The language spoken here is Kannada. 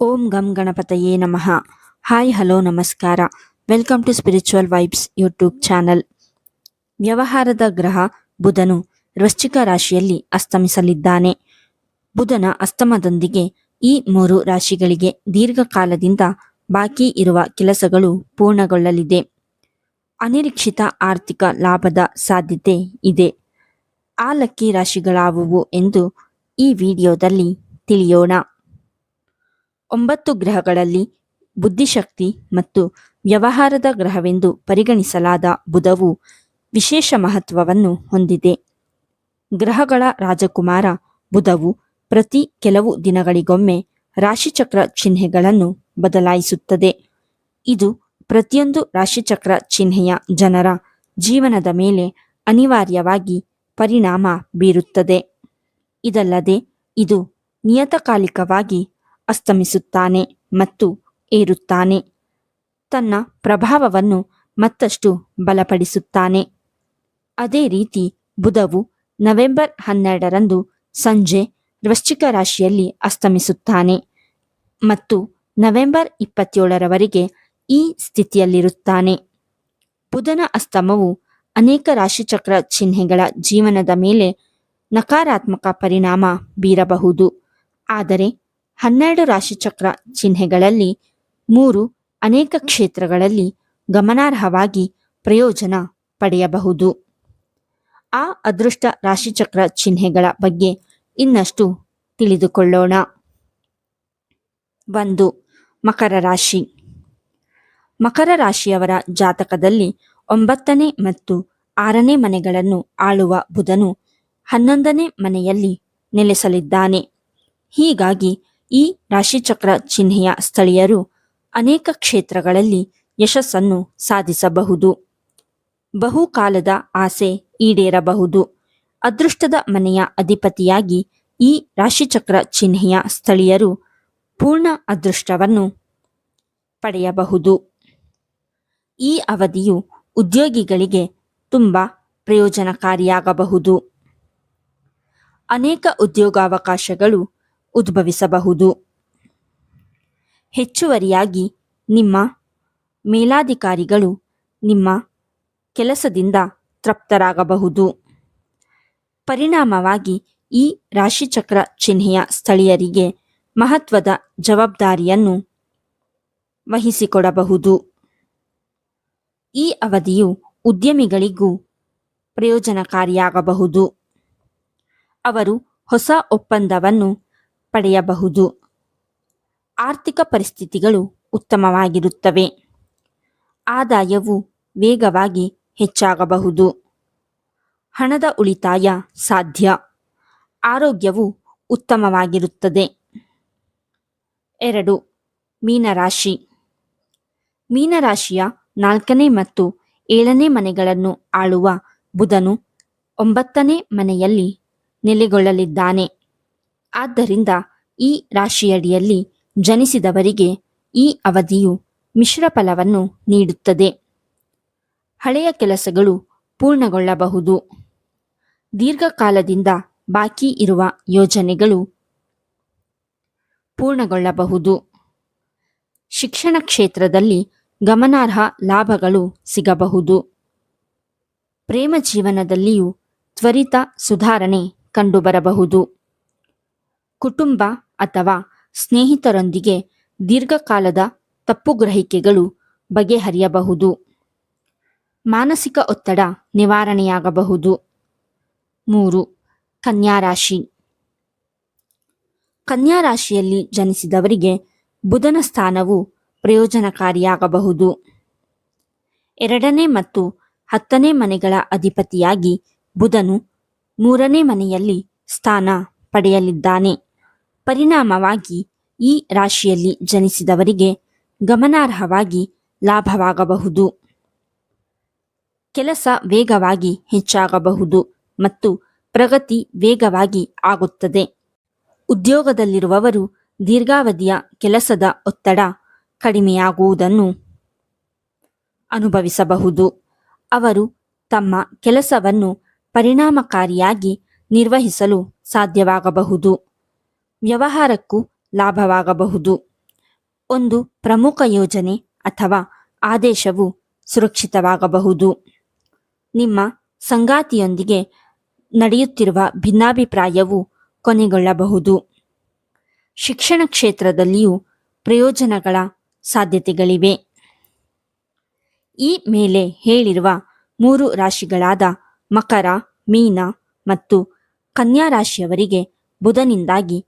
ಓಂ ಗಂ ಗಣಪತಯೇ ನಮಃ. ಹಾಯ್, ಹಲೋ, ನಮಸ್ಕಾರ. Welcome to spiritual vibes YouTube channel. ವ್ಯವಹಾರದ ಗ್ರಹ ಬುಧನು ವೃಶ್ಚಿಕ ರಾಶಿಯಲ್ಲಿ ಅಸ್ತಮಿಸಲಿದ್ದಾನೆ. ಬುಧನ ಅಸ್ತಮದೊಂದಿಗೆ ಈ ಮೂರು ರಾಶಿಗಳಿಗೆ ದೀರ್ಘಕಾಲದಿಂದ ಬಾಕಿ ಇರುವ ಕೆಲಸಗಳು ಪೂರ್ಣಗೊಳ್ಳಲಿದೆ. ಅನಿರೀಕ್ಷಿತ ಆರ್ಥಿಕ ಲಾಭದ ಸಾಧ್ಯತೆ ಇದೆ. ಆ ಲಕ್ಕಿ ರಾಶಿಗಳಾವುವು ಎಂದು ಈ ವಿಡಿಯೋದಲ್ಲಿ ತಿಳಿಯೋಣ. ಒಂಬತ್ತು ಗ್ರಹಗಳಲ್ಲಿ ಬುದ್ಧಿಶಕ್ತಿ ಮತ್ತು ವ್ಯವಹಾರದ ಗ್ರಹವೆಂದು ಪರಿಗಣಿಸಲಾದ ಬುಧವು ವಿಶೇಷ ಮಹತ್ವವನ್ನು ಹೊಂದಿದೆ. ಗ್ರಹಗಳ ರಾಜಕುಮಾರ ಬುಧವು ಪ್ರತಿ ಕೆಲವು ದಿನಗಳಿಗೊಮ್ಮೆ ರಾಶಿಚಕ್ರ ಚಿಹ್ನೆಗಳನ್ನು ಬದಲಾಯಿಸುತ್ತದೆ. ಇದು ಪ್ರತಿಯೊಂದು ರಾಶಿಚಕ್ರ ಚಿಹ್ನೆಯ ಜನರ ಜೀವನದ ಮೇಲೆ ಅನಿವಾರ್ಯವಾಗಿ ಪರಿಣಾಮ ಬೀರುತ್ತದೆ. ಇದಲ್ಲದೆ ಇದು ನಿಯತಕಾಲಿಕವಾಗಿ ಅಸ್ತಮಿಸುತ್ತಾನೆ ಮತ್ತು ಏರುತ್ತಾನೆ. ತನ್ನ ಪ್ರಭಾವವನ್ನು ಮತ್ತಷ್ಟು ಬಲಪಡಿಸುತ್ತಾನೆ. ಅದೇ ರೀತಿ ಬುಧವು ನವೆಂಬರ್ ಹನ್ನೆರಡರಂದು ಸಂಜೆ ವೃಶ್ಚಿಕ ರಾಶಿಯಲ್ಲಿ ಅಸ್ತಮಿಸುತ್ತಾನೆ ಮತ್ತು ನವೆಂಬರ್ ಇಪ್ಪತ್ತೇಳರವರೆಗೆ ಈ ಸ್ಥಿತಿಯಲ್ಲಿರುತ್ತಾನೆ. ಬುಧನ ಅಸ್ತಮವು ಅನೇಕ ರಾಶಿಚಕ್ರ ಚಿಹ್ನೆಗಳ ಜೀವನದ ಮೇಲೆ ನಕಾರಾತ್ಮಕ ಪರಿಣಾಮ ಬೀರಬಹುದು. ಆದರೆ ಹನ್ನೆರಡು ರಾಶಿಚಕ್ರ ಚಿಹ್ನೆಗಳಲ್ಲಿ ಮೂರು ಅನೇಕ ಕ್ಷೇತ್ರಗಳಲ್ಲಿ ಗಮನಾರ್ಹವಾಗಿ ಪ್ರಯೋಜನ ಪಡೆಯಬಹುದು. ಆ ಅದೃಷ್ಟ ರಾಶಿಚಕ್ರ ಚಿಹ್ನೆಗಳ ಬಗ್ಗೆ ಇನ್ನಷ್ಟು ತಿಳಿದುಕೊಳ್ಳೋಣ. ಒಂದು, ಮಕರ ರಾಶಿ. ಮಕರ ರಾಶಿಯವರ ಜಾತಕದಲ್ಲಿ ಒಂಬತ್ತನೇ ಮತ್ತು ಆರನೇ ಮನೆಗಳನ್ನು ಆಳುವ ಬುಧನು ಹನ್ನೊಂದನೇ ಮನೆಯಲ್ಲಿ ನೆಲೆಸಲಿದ್ದಾನೆ. ಹೀಗಾಗಿ ಈ ರಾಶಿಚಕ್ರ ಚಿಹ್ನೆಯ ಸ್ಥಳೀಯರು ಅನೇಕ ಕ್ಷೇತ್ರಗಳಲ್ಲಿ ಯಶಸ್ಸನ್ನು ಸಾಧಿಸಬಹುದು. ಬಹುಕಾಲದ ಆಸೆ ಈಡೇರಬಹುದು. ಅದೃಷ್ಟದ ಮನೆಯ ಅಧಿಪತಿಯಾಗಿ ಈ ರಾಶಿಚಕ್ರ ಚಿಹ್ನೆಯ ಸ್ಥಳೀಯರು ಪೂರ್ಣ ಅದೃಷ್ಟವನ್ನು ಪಡೆಯಬಹುದು. ಈ ಅವಧಿಯು ಉದ್ಯೋಗಿಗಳಿಗೆ ತುಂಬ ಪ್ರಯೋಜನಕಾರಿಯಾಗಬಹುದು. ಅನೇಕ ಉದ್ಯೋಗಾವಕಾಶಗಳು ಉದ್ಭವಿಸಬಹುದು. ಹೆಚ್ಚುವರಿಯಾಗಿ ನಿಮ್ಮ ಮೇಲಾಧಿಕಾರಿಗಳು ನಿಮ್ಮ ಕೆಲಸದಿಂದ ತೃಪ್ತರಾಗಬಹುದು. ಪರಿಣಾಮವಾಗಿ ಈ ರಾಶಿಚಕ್ರ ಚಿಹ್ನೆಯ ಸ್ಥಳೀಯರಿಗೆ ಮಹತ್ವದ ಜವಾಬ್ದಾರಿಯನ್ನು ವಹಿಸಿಕೊಡಬಹುದು. ಈ ಅವಧಿಯು ಉದ್ಯಮಿಗಳಿಗೂ ಪ್ರಯೋಜನಕಾರಿಯಾಗಬಹುದು. ಅವರು ಹೊಸ ಒಪ್ಪಂದವನ್ನು ಪಡೆಯಬಹುದು. ಆರ್ಥಿಕ ಪರಿಸ್ಥಿತಿಗಳು ಉತ್ತಮವಾಗಿರುತ್ತವೆ. ಆದಾಯವು ವೇಗವಾಗಿ ಹೆಚ್ಚಾಗಬಹುದು. ಹಣದ ಉಳಿತಾಯ ಸಾಧ್ಯ. ಆರೋಗ್ಯವು ಉತ್ತಮವಾಗಿರುತ್ತದೆ. ಎರಡು, ಮೀನರಾಶಿ. ಮೀನರಾಶಿಯ ನಾಲ್ಕನೇ ಮತ್ತು ಏಳನೇ ಮನೆಗಳನ್ನು ಆಳುವ ಬುಧನು ಒಂಬತ್ತನೇ ಮನೆಯಲ್ಲಿ ನೆಲೆಗೊಳ್ಳಲಿದ್ದಾನೆ. ಆದ್ದರಿಂದ ಈ ರಾಶಿಯಡಿಯಲ್ಲಿ ಜನಿಸಿದವರಿಗೆ ಈ ಅವಧಿಯು ಮಿಶ್ರ ಫಲವನ್ನು ನೀಡುತ್ತದೆ. ಹಳೆಯ ಕೆಲಸಗಳು ಪೂರ್ಣಗೊಳ್ಳಬಹುದು. ದೀರ್ಘಕಾಲದಿಂದ ಬಾಕಿ ಇರುವ ಯೋಜನೆಗಳು ಪೂರ್ಣಗೊಳ್ಳಬಹುದು. ಶಿಕ್ಷಣ ಕ್ಷೇತ್ರದಲ್ಲಿ ಗಮನಾರ್ಹ ಲಾಭಗಳು ಸಿಗಬಹುದು. ಪ್ರೇಮ ಜೀವನದಲ್ಲಿಯೂ ತ್ವರಿತ ಸುಧಾರಣೆ ಕಂಡುಬರಬಹುದು. ಕುಟುಂಬ ಅಥವಾ ಸ್ನೇಹಿತರೊಂದಿಗೆ ದೀರ್ಘಕಾಲದ ತಪ್ಪು ಗ್ರಹಿಕೆಗಳು ಬಗೆಹರಿಯಬಹುದು. ಮಾನಸಿಕ ಒತ್ತಡ ನಿವಾರಣೆಯಾಗಬಹುದು. ಮೂರು ಕನ್ಯಾರಾಶಿ ಕನ್ಯಾರಾಶಿಯಲ್ಲಿ ಜನಿಸಿದವರಿಗೆ ಬುಧನ ಸ್ಥಾನವು ಪ್ರಯೋಜನಕಾರಿಯಾಗಬಹುದು. ಎರಡನೇ ಮತ್ತು ಹತ್ತನೇ ಮನೆಗಳ ಅಧಿಪತಿಯಾಗಿ ಬುಧನು ಮೂರನೇ ಮನೆಯಲ್ಲಿ ಸ್ಥಾನ ಪಡೆಯಲಿದ್ದಾನೆ. ಪರಿಣಾಮವಾಗಿ ಈ ರಾಶಿಯಲ್ಲಿ ಜನಿಸಿದವರಿಗೆ ಗಮನಾರ್ಹವಾಗಿ ಲಾಭವಾಗಬಹುದು. ಕೆಲಸ ವೇಗವಾಗಿ ಹೆಚ್ಚಾಗಬಹುದು ಮತ್ತು ಪ್ರಗತಿ ವೇಗವಾಗಿ ಆಗುತ್ತದೆ. ಉದ್ಯೋಗದಲ್ಲಿರುವವರು ದೀರ್ಘಾವಧಿಯ ಕೆಲಸದ ಒತ್ತಡ ಕಡಿಮೆಯಾಗುವುದನ್ನು ಅನುಭವಿಸಬಹುದು. ಅವರು ತಮ್ಮ ಕೆಲಸವನ್ನು ಪರಿಣಾಮಕಾರಿಯಾಗಿ ನಿರ್ವಹಿಸಲು ಸಾಧ್ಯವಾಗಬಹುದು. ವ್ಯವಹಾರಕ್ಕೂ ಲಾಭವಾಗಬಹುದು. ಒಂದು ಪ್ರಮುಖ ಯೋಜನೆ ಅಥವಾ ಆದೇಶವು ಸುರಕ್ಷಿತವಾಗಬಹುದು. ನಿಮ್ಮ ಸಂಗಾತಿಯೊಂದಿಗೆ ನಡೆಯುತ್ತಿರುವ ಭಿನ್ನಾಭಿಪ್ರಾಯವು ಕೊನೆಗೊಳ್ಳಬಹುದು. ಶಿಕ್ಷಣ ಕ್ಷೇತ್ರದಲ್ಲಿಯೂ ಪ್ರಯೋಜನಗಳ ಸಾಧ್ಯತೆಗಳಿವೆ. ಈ ಮೇಲೆ ಹೇಳಿರುವ ಮೂರು ರಾಶಿಗಳಾದ ಮಕರ, ಮೀನ ಮತ್ತು ಕನ್ಯಾ ರಾಶಿಯವರಿಗೆ ಬುಧನಿಂದಾಗಿ